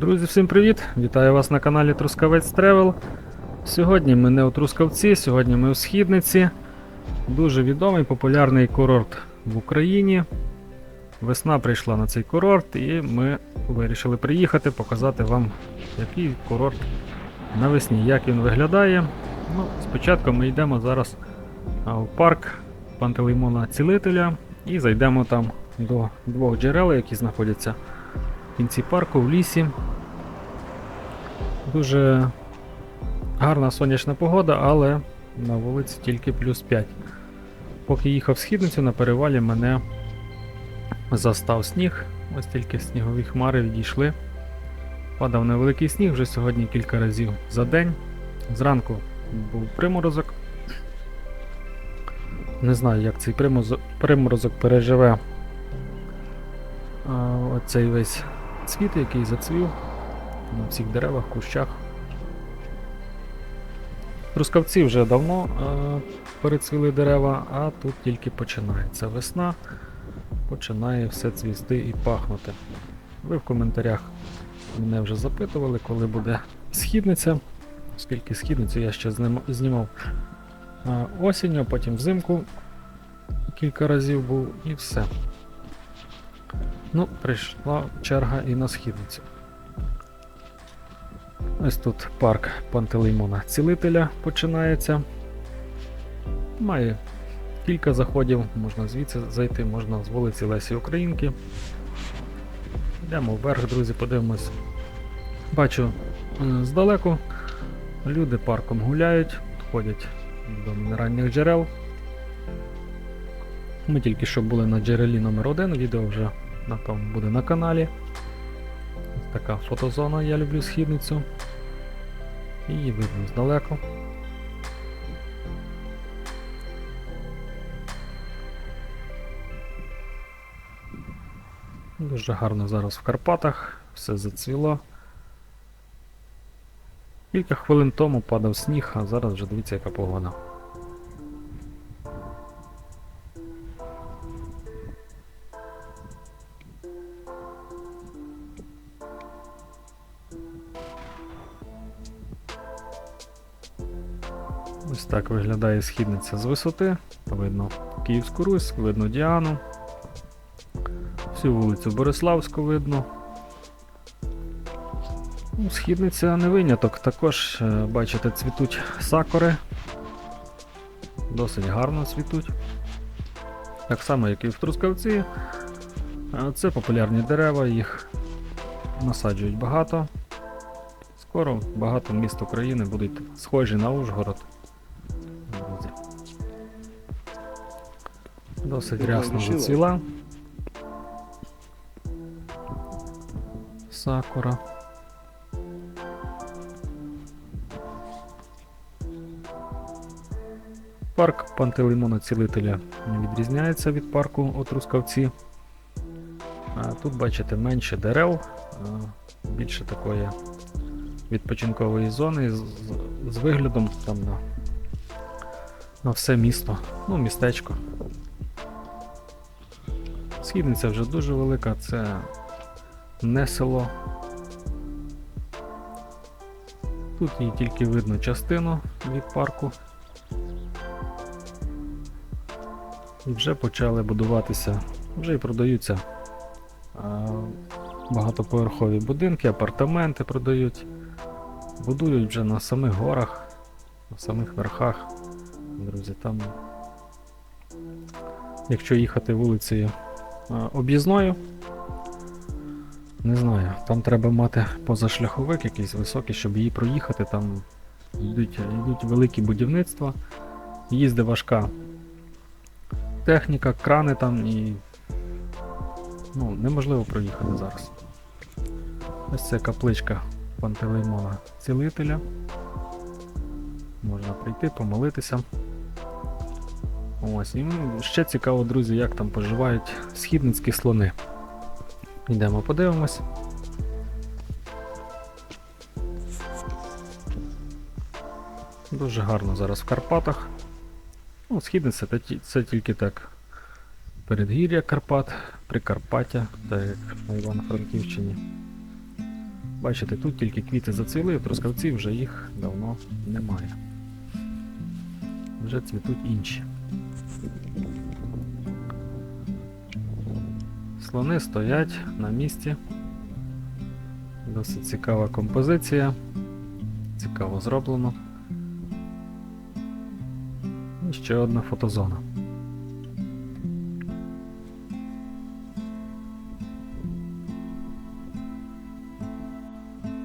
Друзі, всім привіт! Вітаю вас на каналі Трускавець Тревел. Сьогодні ми не у Трускавці, сьогодні ми у Східниці. Дуже відомий популярний курорт в Україні. Весна прийшла на цей курорт, і ми вирішили приїхати, показати вам, який курорт навесні, як він виглядає. Ну, спочатку ми йдемо зараз в парк Пантелеймона Цілителя і зайдемо там до двох джерел, які знаходяться в кінці парку в лісі. Дуже гарна сонячна погода, але на вулиці тільки плюс 5. Поки їхав східницю, на перевалі мене застав сніг. Ось тільки снігові хмари відійшли. Падав невеликий сніг вже сьогодні кілька разів за день. Зранку був приморозок. Не знаю, як цей приморозок переживе оцей весь цвіт, який зацвів на всіх деревах, кущах. Трускавці вже давно е, перецвіли дерева, а тут тільки починається весна, починає все цвісти і пахнути. Ви в коментарях мене вже запитували, коли буде східниця, оскільки східницю я ще знімав е, осінню, потім взимку кілька разів був і все. Ну, прийшла черга і на східницю. Ось тут парк Пантелеймона Цілителя починається. Має кілька заходів, можна звідси зайти, можна з вулиці Лесі Українки. Йдемо вверх, друзі, подивимось. Бачу здалеку люди парком гуляють, ходять до мінеральних джерел. Ми тільки що були на джерелі номер 1 відео вже напевно буде на каналі. Ось така фотозона, я люблю східницю. Її видно здалеку. Дуже гарно зараз в Карпатах, все зацвіло. Кілька хвилин тому падав сніг, а зараз вже дивіться, яка погода. Ось так виглядає східниця з висоти. Видно Київську Русь, видно Діану. Всю вулицю Бориславську видно. Ну, Східниця не виняток. Також, е, бачите, цвітуть сакури. Досить гарно цвітуть. Так само, як і в Трускавці. Е, Це популярні дерева, їх насаджують багато. Скоро багато міст України будуть схожі на Ужгород. Досить рясно зацвіла. Сакура. Парк Пантелеймона Цілителя не відрізняється від парку у Трускавці. Тут бачите менше дерев, більше такої відпочинкової зони з, з- з виглядом там на, на все місто, ну, містечко. Східниця вже дуже велика, це не село. Тут її тільки видно частину від парку. І вже почали будуватися, вже і продаються багатоповерхові будинки, апартаменти продають. Будують вже на самих горах, на самих верхах. Друзі, там. Якщо їхати вулицею об'їзною, не знаю, там треба мати позашляховик якийсь високий, щоб її проїхати. Там йдуть, йдуть великі будівництва, їздить важка техніка, крани там і ну, неможливо проїхати зараз. Ось це капличка Пантелеймона Цілителя. Можна прийти, помолитися. Ось, і ще цікаво, друзі, як там поживають східницькі слони. Йдемо подивимось. Дуже гарно зараз в Карпатах. Ну, східниця це, це тільки так. Передгір'я Карпат, Прикарпаття, так як на Івано-Франківщині. Бачите, тут тільки квіти зацвіли, трускавці вже їх давно немає. Вже цвітуть інші. Слони стоять на місці. Досить цікава композиція. Цікаво зроблено. І ще одна фотозона.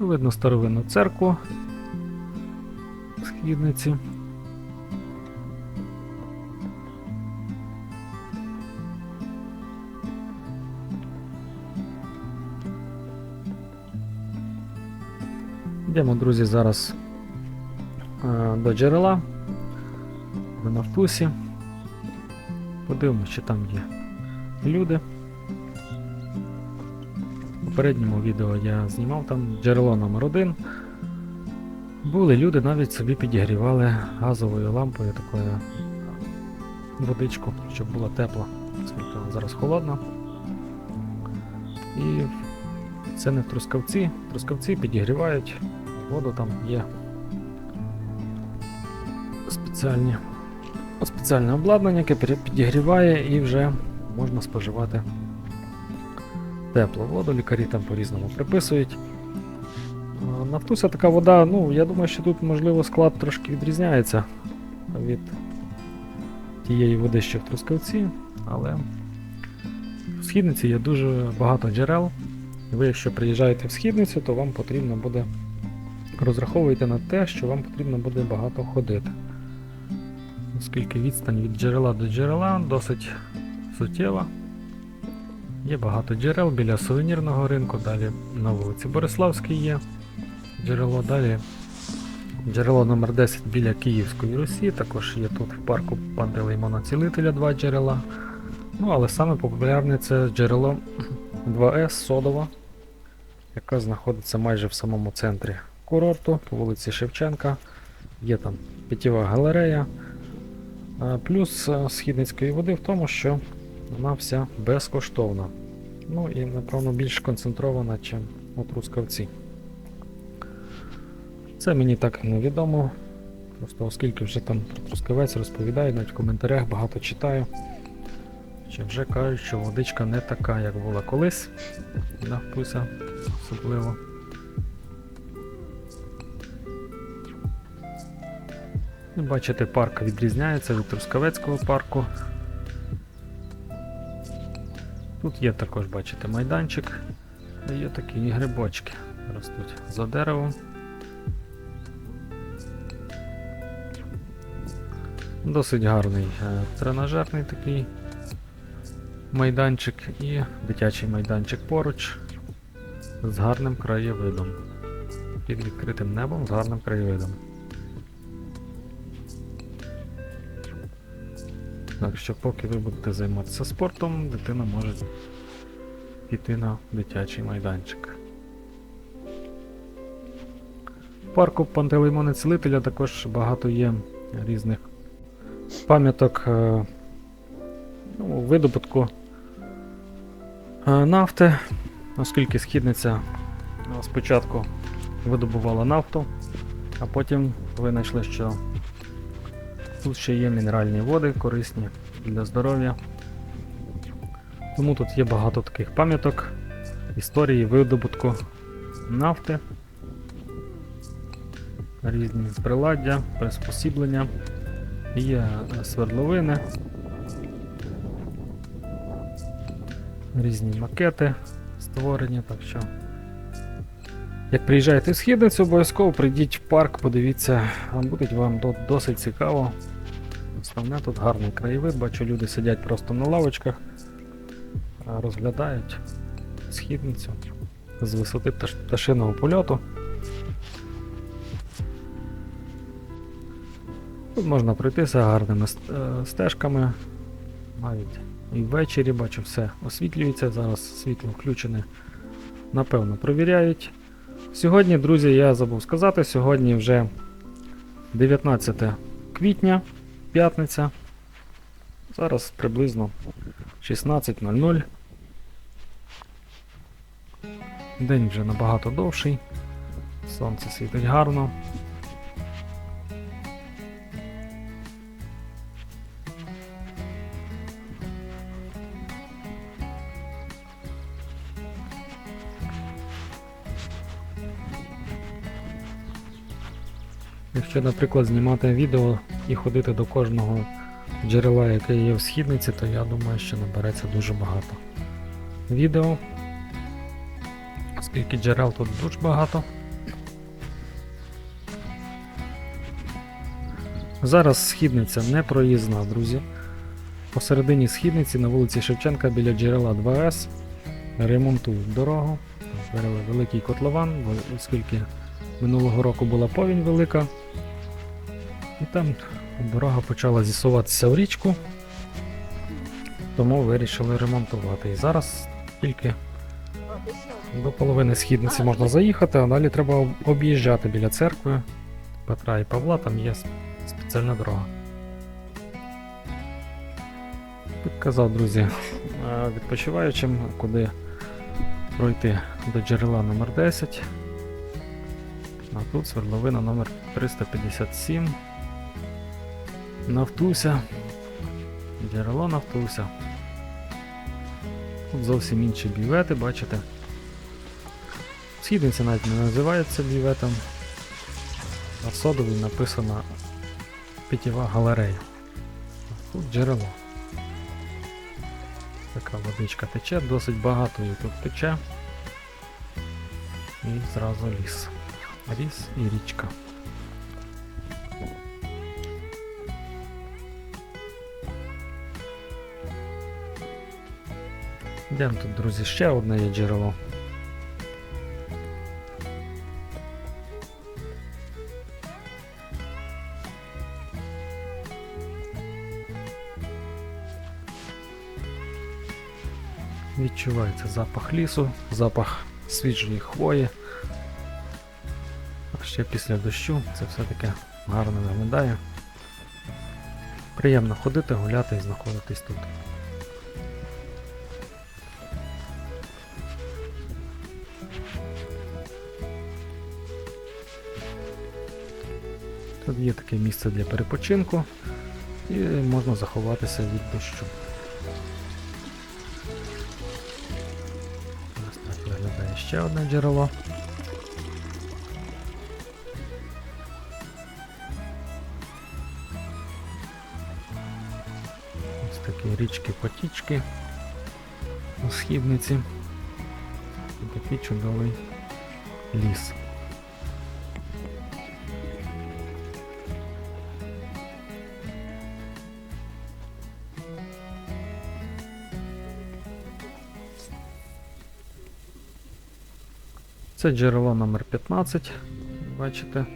Видно старовинну церкву східниці. Йдемо, друзі, зараз е, до джерела, до Нафтусі. Подивимося, чи там є люди. В попередньому відео я знімав там джерело номер 1 Були люди, навіть собі підігрівали газовою лампою такою водичку, щоб була тепла, оскільки зараз холодна. І це не трускавці. Трускавці підігрівають воду, там є спеціальні, спеціальне обладнання, яке підігріває і вже можна споживати теплу воду. Лікарі там по-різному приписують. Нафтуся така вода, ну, я думаю, що тут, можливо, склад трошки відрізняється від тієї води, що в Трускавці, але в східниці є дуже багато джерел. Ви, якщо приїжджаєте в східницю, то вам потрібно буде розраховуйте на те, що вам потрібно буде багато ходити. Оскільки відстань від джерела до джерела досить суттєва. Є багато джерел біля сувенірного ринку, далі на вулиці Бориславській є джерело, далі джерело номер 10 біля Київської Русі, також є тут в парку Пантелеймона Цілителя два джерела. Ну, але саме популярне це джерело 2С Содова, яка знаходиться майже в самому центрі курорту по вулиці Шевченка. Є там питєва галерея. Плюс е, східницької води в тому, що вона вся безкоштовна. Ну і, напевно, більш концентрована, ніж у Трускавці. Це мені так невідомо. Просто оскільки вже там про Трускавець розповідають, навіть в коментарях багато читаю. Що вже кажуть, що водичка не така, як була колись. На вкуса особливо. Бачите, парк відрізняється від Трускавецького парку. Тут є також, бачите, майданчик, і є такі грибочки. Ростуть за деревом. Досить гарний е, тренажерний такий майданчик і дитячий майданчик поруч з гарним краєвидом. Під відкритим небом з гарним краєвидом. Так що поки ви будете займатися спортом, дитина може піти на дитячий майданчик. В парку Пантелеймона Цілителя також багато є різних пам'яток е, ну, видобутку е, нафти, оскільки східниця е, спочатку видобувала нафту, а потім винайшли, що Тут ще є мінеральні води корисні для здоров'я. Тому тут є багато таких пам'яток, історії видобутку нафти, різні приладдя, приспосіблення, є е, свердловини, різні макети створені, так що. Як приїжджаєте в східницю, обов'язково прийдіть в парк, подивіться, буде вам досить цікаво. Основне тут гарний краєвид, бачу, люди сидять просто на лавочках, розглядають східницю з висоти пташ- пташиного польоту. Тут можна пройтися гарними е, стежками. Навіть і ввечері бачу, все освітлюється. Зараз світло включене. Напевно, провіряють. Сьогодні, друзі, я забув сказати, сьогодні вже 19 квітня, п'ятниця. Зараз приблизно 16.00. День вже набагато довший. Сонце світить гарно. Якщо, наприклад, знімати відео і ходити до кожного джерела, яке є в східниці, то я думаю, що набереться дуже багато відео. Оскільки джерел тут дуже багато. Зараз східниця не проїзна, друзі. Посередині східниці на вулиці Шевченка біля джерела 2С ремонтують дорогу. Вирили великий котлован, оскільки минулого року була повінь велика. І там дорога почала зісуватися в річку, тому вирішили ремонтувати. І зараз тільки до половини східниці можна заїхати, а далі треба об'їжджати біля церкви Петра і Павла, там є спеціальна дорога. Підказав, друзі, е, відпочиваючим, куди пройти до джерела номер 10 А тут свердловина номер 357. Нафтуся. Джерело Нафтуся. Тут зовсім інші бювети, бачите. Східниця навіть не називається бюветом. На содовій написано питєва галерея. А Тут джерело. Така водичка тече, досить багато її тут тече. І зразу ліс. Ліс і річка. Йдемо тут, друзі, ще одне є джерело. Відчувається запах лісу, запах свіжої хвої. А ще після дощу це все таке гарно виглядає. Приємно ходити, гуляти і знаходитись тут. Є таке місце для перепочинку і можна заховатися від дощу. Ось так виглядає ще одне джерело. Ось такі річки-потічки у східниці. І такий чудовий ліс. Це джерело номер 15 бачите.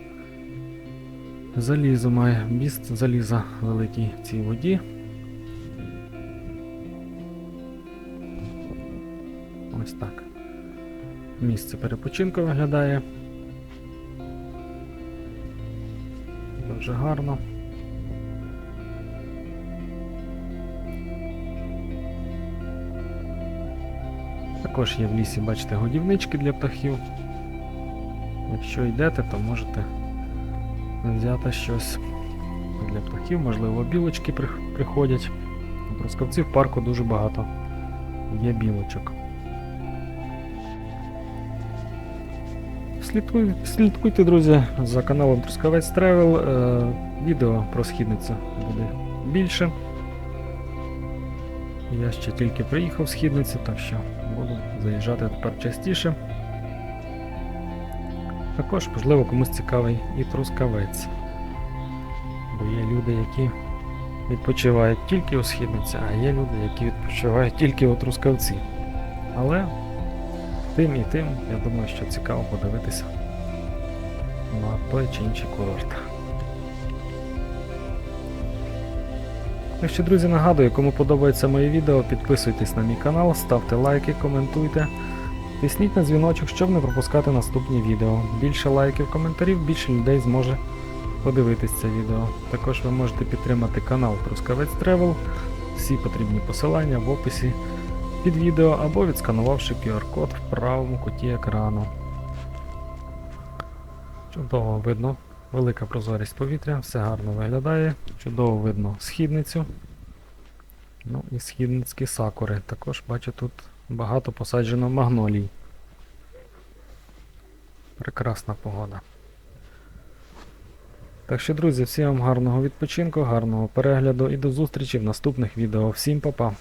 Залізо має міст заліза великий в цій воді. Ось так. Місце перепочинку виглядає. Дуже гарно. Також є в лісі, бачите, годівнички для птахів. Якщо йдете, то можете взяти щось для птахів, можливо, білочки приходять. У в парку дуже багато є білочок. Слідкуй, слідкуйте, друзі, за каналом Трускавець Тревел. Е, відео про східницю буде більше. Я ще тільки приїхав з східниці, так що буду заїжджати тепер частіше. Також, можливо, комусь цікавий і трускавець. Бо є люди, які відпочивають тільки у східниці, а є люди, які відпочивають тільки у трускавці. Але тим і тим, я думаю, що цікаво подивитися на той чи інший курорт. Так що, друзі, нагадую, кому подобається моє відео, підписуйтесь на мій канал, ставте лайки, коментуйте. Тисніть на дзвіночок, щоб не пропускати наступні відео. Більше лайків, коментарів, більше людей зможе подивитись це відео. Також ви можете підтримати канал Трускавець Тревел. Всі потрібні посилання в описі під відео або відсканувавши QR-код в правому куті екрану. Чудово видно, велика прозорість повітря, все гарно виглядає, чудово видно східницю. Ну і східницькі сакури. Також бачу тут багато посаджено магнолій. Прекрасна погода. Так що, друзі, всім вам гарного відпочинку, гарного перегляду і до зустрічі в наступних відео. Всім па-па!